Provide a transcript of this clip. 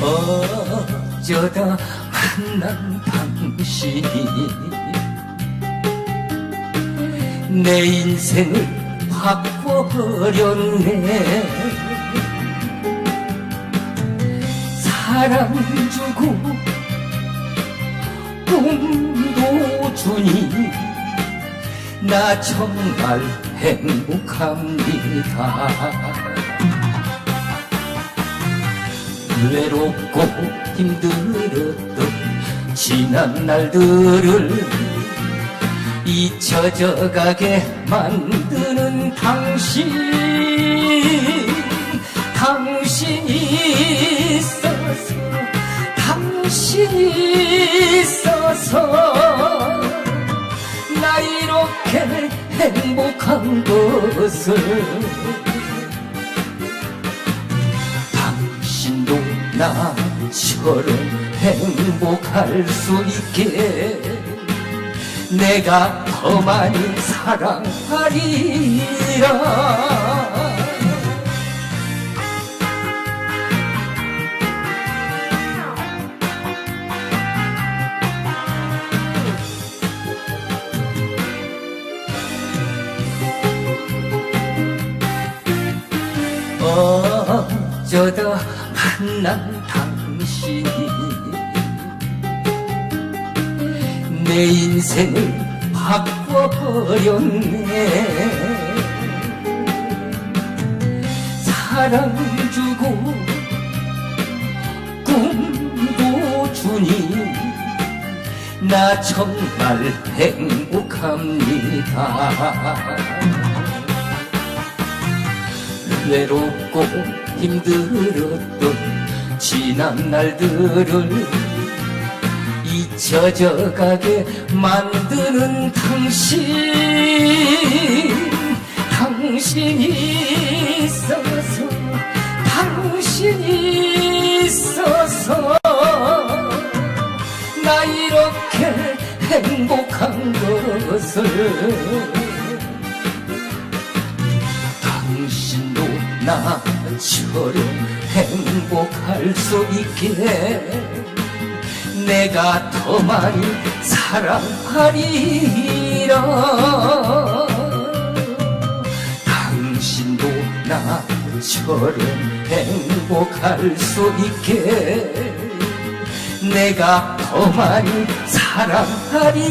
어쩌다 만난 당신이 내 인생을 바꿔버렸네. 사랑 주고 꿈도 주니 나 정말 행복합니다 외롭고 힘들었던 지난 날들을 잊혀져 가게 만드는 당신 당신이 있어서 당신이 있어서 나 이렇게 행복한 것을 당신도 나처럼 행복할 수 있게. 내가 더 많이 사랑하리라. 어쩌다 만난 당신이 내 인생을 바꿔버렸네. 사랑 주고 꿈도 주니 나 정말 행복합니다 외롭고 힘들었던 지난 날들을 잊혀져 가게 만드는 당신. 당신이 있어서 당신이 있어서 나 이렇게 행복한 것을 나처럼 행복할 수 있게 내가 더 많이 사랑하리라. 당신도 나처럼 행복할 수 있게 내가 더 많이 사랑하리라